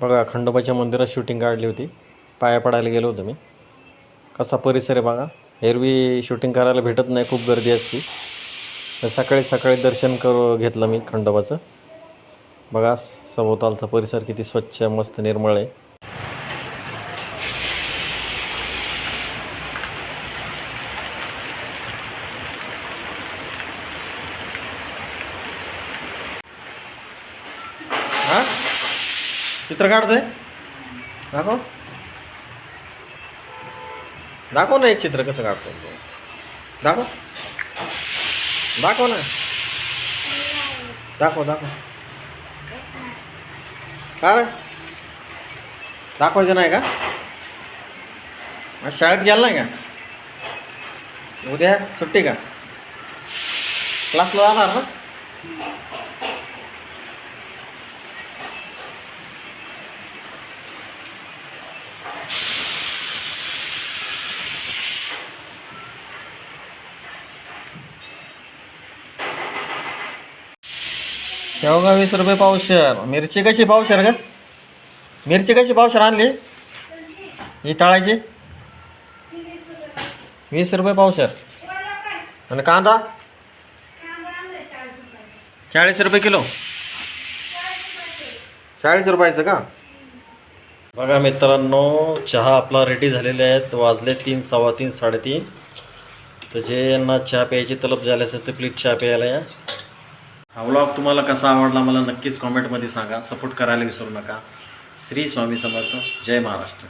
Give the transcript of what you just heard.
बघा खंडोबाच्या मंदिरात शूटिंग काढली होती. पाया पडायला गेलो होतो मी. कसा परिसर आहे बघा. एरवी शूटिंग करायला भेटत नाही खूप गर्दी असते. तर सकाळी सकाळी दर्शन करू घेतलं मी खंडोबाचं. बघा सभोवतालचा परिसर किती स्वच्छ मस्त निर्मळ आहे. चित्र काढतोय दाखव। दाखव ना एक चित्र कसं काढतो तो. दाखव। दाखव ना। दाखव दाखव। का रे? दाखवायचं नाही का? आज शाळेत गेला नाही का? उद्या सुट्टी का? क्लासला जाणार ना? शेवगा वीस रुपये पावशर? मिरची कशी पावशर का मिरची कशी पावशर आणली? ही तळायची? वीस रुपये पावशर. आणि कांदा? चाळीस रुपये किलो. चाळीस रुपयाचं का? बघा मित्रांनो चहा आपला रेडी झालेले आहेत वाजले तीन सव्वा तीन साडेतीन. तर जे यांना चहा प्यायची तलब झाली असेल तर प्लीज चहा प्यायला या. हा व्लॉग तुम्हाला कसा आवडला मला नक्कीच कॉमेंटमध्ये सांगा. सपोर्ट करायला विसरू नका. श्री स्वामी समर्थ. जय महाराष्ट्र.